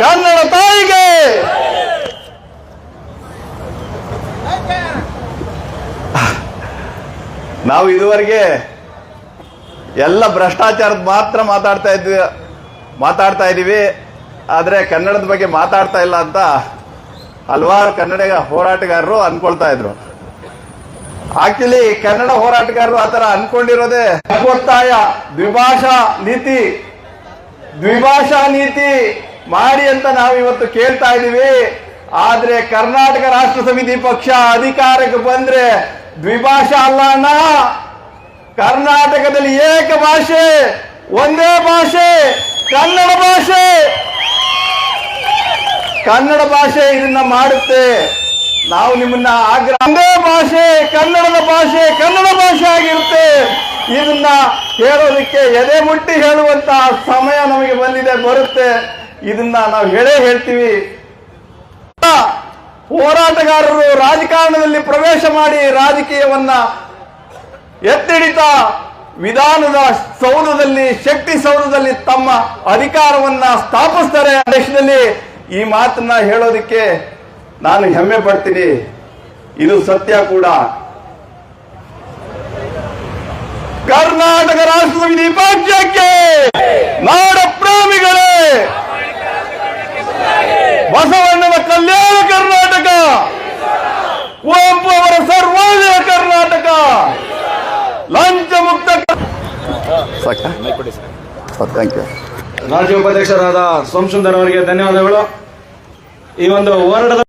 ಕನ್ನಡ ತಾಯಿಗೆ! ನಾವು ಇದುವರೆಗೆ ಎಲ್ಲ ಭ್ರಷ್ಟಾಚಾರದ ಮಾತ್ರ ಮಾತಾಡ್ತಾ ಇದ್ವಿ, ಮಾತಾಡ್ತಾ ಇದ್ದೀವಿ ಆದರೆ ಕನ್ನಡದ ಬಗ್ಗೆ ಮಾತಾಡ್ತಾ ಇಲ್ಲ ಅಂತ ಹಲವಾರು ಕನ್ನಡ ಹೋರಾಟಗಾರರು ಅನ್ಕೊಳ್ತಾ ಇದ್ರು. ಆಕ್ಚುಲಿ ಕನ್ನಡ ಹೋರಾಟಗಾರರು ಆತರ ಅನ್ಕೊಂಡಿರೋದೆ ಒತ್ತಾಯ ದ್ವಿಭಾಷಾ ನೀತಿ ದ್ವಿಭಾಷಾ ನೀತಿ ಮಾಡಿ ಅಂತ ನಾವು ಇವತ್ತು ಕೇಳ್ತಾ ಇದೀವಿ ಆದ್ರೆ ಕರ್ನಾಟಕ ರಾಷ್ಟ್ರ ಸಮಿತಿ ಪಕ್ಷ ಅಧಿಕಾರಕ್ಕೆ ಬಂದ್ರೆ ದ್ವಿಭಾಷಾ ಅಲ್ಲ ಅಣ್ಣ. ಕರ್ನಾಟಕದಲ್ಲಿ ಏಕ ಭಾಷೆ, ಒಂದೇ ಭಾಷೆ, ಕನ್ನಡ ಭಾಷೆ. ಕನ್ನಡ ಭಾಷೆ ಇದನ್ನ ಮಾಡುತ್ತೆ. ನಾವು ನಿಮ್ಮನ್ನ ಆಗ್ರಹ ಒಂದೇ ಭಾಷೆ, ಕನ್ನಡದ ಭಾಷೆ, ಕನ್ನಡ ಭಾಷೆ ಆಗಿರುತ್ತೆ. ಇದನ್ನ ಹೇಳೋದಕ್ಕೆ ಎದೆ ಮುಟ್ಟಿ ಹೇಳುವಂತ ಸಮಯ ನಮಗೆ ಬಂದಿದೆ, ಬರುತ್ತೆ. ಇದನ್ನ ನಾವು ಹೇಳೇ ಹೇಳ್ತೀವಿ. ಹೋರಾಟಗಾರರು ರಾಜಕಾರಣದಲ್ಲಿ ಪ್ರವೇಶ ಮಾಡಿ ರಾಜಕೀಯವನ್ನ ಎತ್ತಿಡಿತ ವಿಧಾನದ ಸೌಧದಲ್ಲಿ, ಶಕ್ತಿ ಸೌಧದಲ್ಲಿ ತಮ್ಮ ಅಧಿಕಾರವನ್ನ ಸ್ಥಾಪಿಸ್ತಾರೆ. ದೇಶದಲ್ಲಿ ಈ ಮಾತನ್ನ ಹೇಳೋದಕ್ಕೆ ನಾನು ಹೆಮ್ಮೆ ಪಡ್ತೀನಿ. ಇದು ಸತ್ಯ ಕೂಡ. ಕರ್ನಾಟಕ ರಾಷ್ಟ್ರ ಸಮಿತಿ ಥ್ಯಾಂಕ್ ಯು ರಾಜ್ಯ ಉಪಾಧ್ಯಕ್ಷರಾದ ಸೋಮಸುಂದರ್ ಅವರಿಗೆ ಧನ್ಯವಾದಗಳು. ಈ ಒಂದು ಹೋರಾಟದ